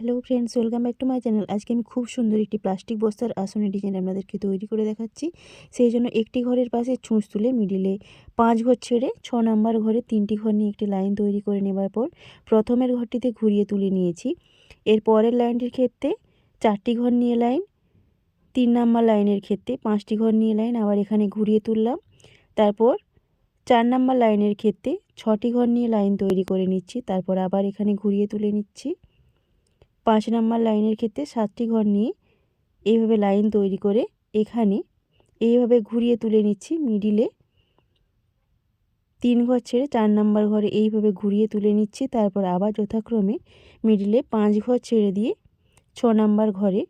Hello friends welcome back to my channel আজকে আমি খুব সুন্দর একটি প্লাস্টিক বস্তার আসনের ডিজাইন আপনাদেরকে তৈরি করে দেখাচ্ছি। সেই জন্য একটি ঘরের পাশে ছুঁচ তুলে মিডিলে পাঁচ ঘর ছেড়ে ছ নাম্বার ঘরে তিনটি ঘর নিয়ে একটি লাইন তৈরি করে নেবার পর প্রথমের ঘরটিতে ঘুরিয়ে তুলে নিয়েছি। এর পরের লাইনটির ক্ষেত্রে চারটি ঘর নিয়ে লাইন তিন নাম্বার লাইনের ক্ষেত্রে পাঁচটি ঘর নিয়ে লাইন আবার এখানে ঘুরিয়ে তুললাম। তারপর চার নাম্বার লাইনের ক্ষেত্রে ছটি ঘর নিয়ে লাইন তৈরি করে নিচ্ছি। তারপর আবার এখানে ঘুরিয়ে তুলে নিচ্ছি। পাঁচ নাম্বার লাইনের ক্ষেত্রে সাতটি ঘর নিয়ে এইভাবে লাইন তৈরি করে এখানে এইভাবে ঘুরিয়ে তুলে নিচ্ছি মিডিলে। তিন ঘর ছেড়ে চার নাম্বার ঘরে এইভাবে ঘুরিয়ে তুলে নিচ্ছি, তারপর আবার যথাক্রমে মিডিলে পাঁচ ঘর ছেড়ে দিয়ে ছ নাম্বার ঘরে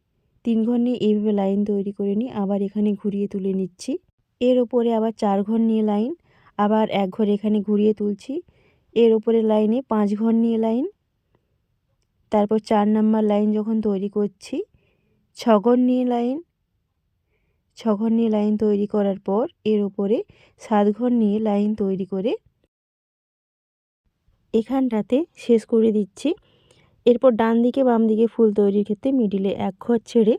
তিন ঘর নিয়ে এইভাবে লাইন তৈরি করে নিই আবার এখানে ঘুরিয়ে তুলে নিচ্ছি। এর ওপরে আবার চার ঘর নিয়ে লাইন, আবার এক ঘর এখানে ঘুরিয়ে তুলছি। এর ওপরে লাইনে পাঁচ ঘর নিয়ে লাইন তারপর চার নাম্বার লাইন যখন তৈরি করছি ছঘর নিয়ে লাইন ছঘর নিয়ে লাইন তৈরি করার পর এর ওপরে সাত ঘর নিয়ে লাইন তৈরি করে এখানটাতে শেষ করে দিচ্ছি। এরপর ডান দিকে বাম দিকে ফুল তৈরির ক্ষেত্রে মিডিলে এক ঘর ছেড়ে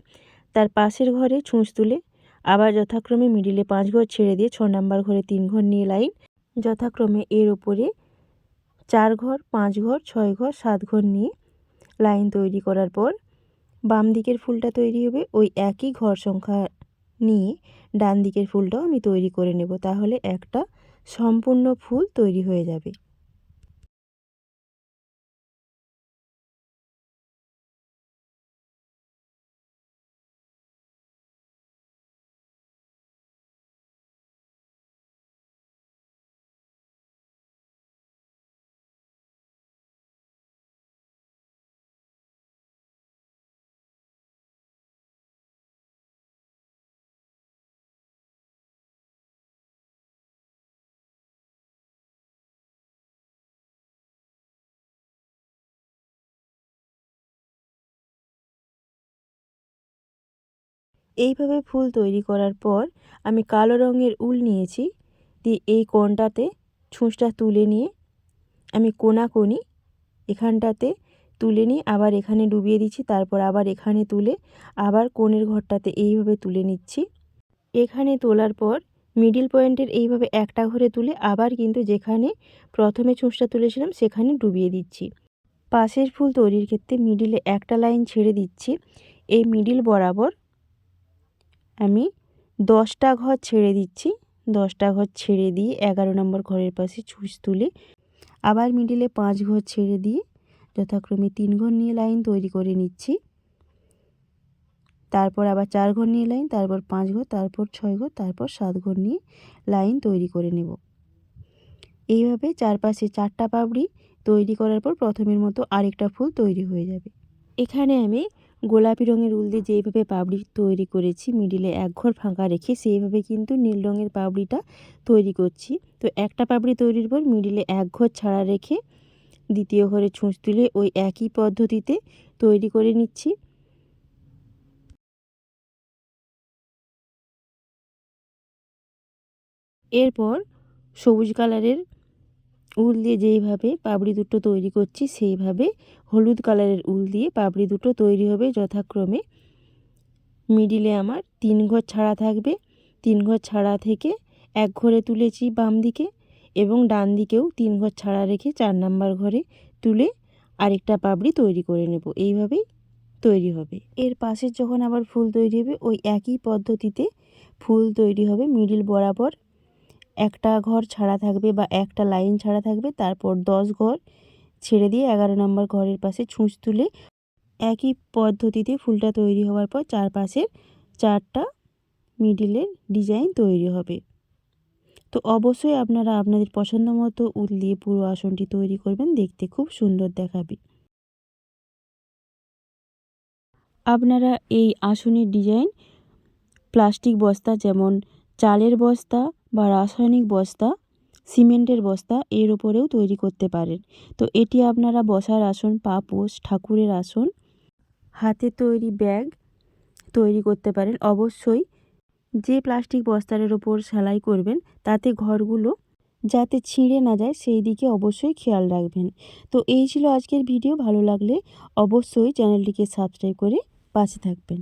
তার পাশের ঘরে ছুঁচ তুলে আবার যথাক্রমে মিডিলে পাঁচ ঘর ছেড়ে দিয়ে ছ নাম্বার ঘরে তিন ঘর নিয়ে লাইন। যথাক্রমে এর ওপরে চার ঘর, পাঁচ ঘর, ছয় ঘর, সাত ঘর নিয়ে লাইন তৈরি করার পর বাম দিকের ফুলটা তৈরি হবে, ওই একই ঘর সংখ্যা নিয়ে ডান দিকের ফুলটাও আমি তৈরি করে নেব। তাহলে একটা সম্পূর্ণ ফুল তৈরি হয়ে যাবে। এইভাবে ফুল তৈরি করার পর আমি কালো রঙের উল নিয়েছি। দিয়ে এই কোণটাতে ছুঁচটা তুলে নিয়ে আমি কোনাকোনি এখানটাতে তুলে নিয়ে আবার এখানে ডুবিয়ে দিচ্ছি, তারপর আবার এখানে তুলে আবার কোণের ঘরটাতে এইভাবে তুলে নিচ্ছি। এখানে তোলার পর মিডিল পয়েন্টের এইভাবে একটা ঘরে তুলে আবার কিন্তু যেখানে প্রথমে ছুঁচটা তুলেছিলাম সেখানে ডুবিয়ে দিচ্ছি। পাশের ফুল তৈরির ক্ষেত্রে মিডিলে একটা লাইন ছেড়ে দিচ্ছি। এই মিডিল বরাবর আমি দশটা ঘর ছেড়ে দিচ্ছি। দশটা ঘর ছেড়ে দিয়ে এগারো নম্বর ঘরের পাশে ছুঁচ তুলে আবার মিডিলে পাঁচ ঘর ছেড়ে দিয়ে যথাক্রমে তিন ঘর নিয়ে লাইন তৈরি করে নিচ্ছি। তারপর আবার চার ঘর নিয়ে লাইন তারপর পাঁচ ঘর, তারপর ছয় ঘর, তারপর সাত ঘর নিয়ে লাইন তৈরি করে নেব। এইভাবে চারপাশে চারটা পাবড়ি তৈরি করার পর প্রথমের মতো আরেকটা ফুল তৈরি হয়ে যাবে। এখানে আমি গোলাপি রঙের উল দিয়ে যেইভাবে পাপড়ি তৈরি করেছি, মিডিলে এক ঘর ফাঁকা রেখে সেইভাবে কিন্তু নীল রঙের পাপড়িটা তৈরি করছি। তো একটা পাপড়ি তৈরির পর মিডিলে এক ঘর ছাড়া রেখে দ্বিতীয় ঘরে ছুঁচ তুলে ওই একই পদ্ধতিতে তৈরি করে নিচ্ছি। এরপর সবুজ কালারের উল দিয়ে যেইভাবে পাপড়ি দুটো তৈরি করছি, সেইভাবে হলুদ কালারের উল দিয়ে পাপড়ি দুটো তৈরি হবে যথাক্রমে। মিডিলে আমার তিন ঘর ছাড়া থাকবে। তিন ঘর ছাড়া থেকে এক ঘরে তুলেছি বাম দিকে এবং ডান দিকেও তিন ঘর ছাড়া রেখে চার নাম্বার ঘরে তুলে আরেকটা পাপড়ি তৈরি করে নেব। এইভাবেই তৈরি হবে। এর পাশে যখন আবার ফুল তৈরি হবে, ওই একই পদ্ধতিতে ফুল তৈরি হবে মিডিল বরাবর। একটা ঘর ছাড়া থাকবে বা একটা লাইন ছাড়া থাকবে, তারপর দশ ঘর ছেড়ে দিয়ে এগারো নম্বর ঘরের পাশে ছুঁচ তুলে একই পদ্ধতিতে ফুলটা তৈরি হওয়ার পর চারপাশের চারটা মিডিলের ডিজাইন তৈরি হবে। তো অবশ্যই আপনারা আপনাদের পছন্দ মতো উল দিয়ে পুরো আসনটি তৈরি করবেন, দেখতে খুব সুন্দর দেখাবে। আপনারা এই আসনের ডিজাইন প্লাস্টিক বস্তা যেমন চালের বস্তা বা রাসায়নিক বস্তা, সিমেন্টের বস্তা এর উপরেও তৈরি করতে পারেন। তো এটি আপনারা বসার আসন পাপোশ ঠাকুরের আসন, হাতে তৈরি ব্যাগ তৈরি করতে পারেন। অবশ্যই যে প্লাস্টিক বস্তারের ওপর সেলাই করবেন, তাতে ঘরগুলো যাতে ছিঁড়ে না যায়, সেই দিকে অবশ্যই খেয়াল রাখবেন। তো এই ছিল আজকের ভিডিও। ভালো লাগলে অবশ্যই চ্যানেলটিকে সাবস্ক্রাইব করে পাশে থাকবেন।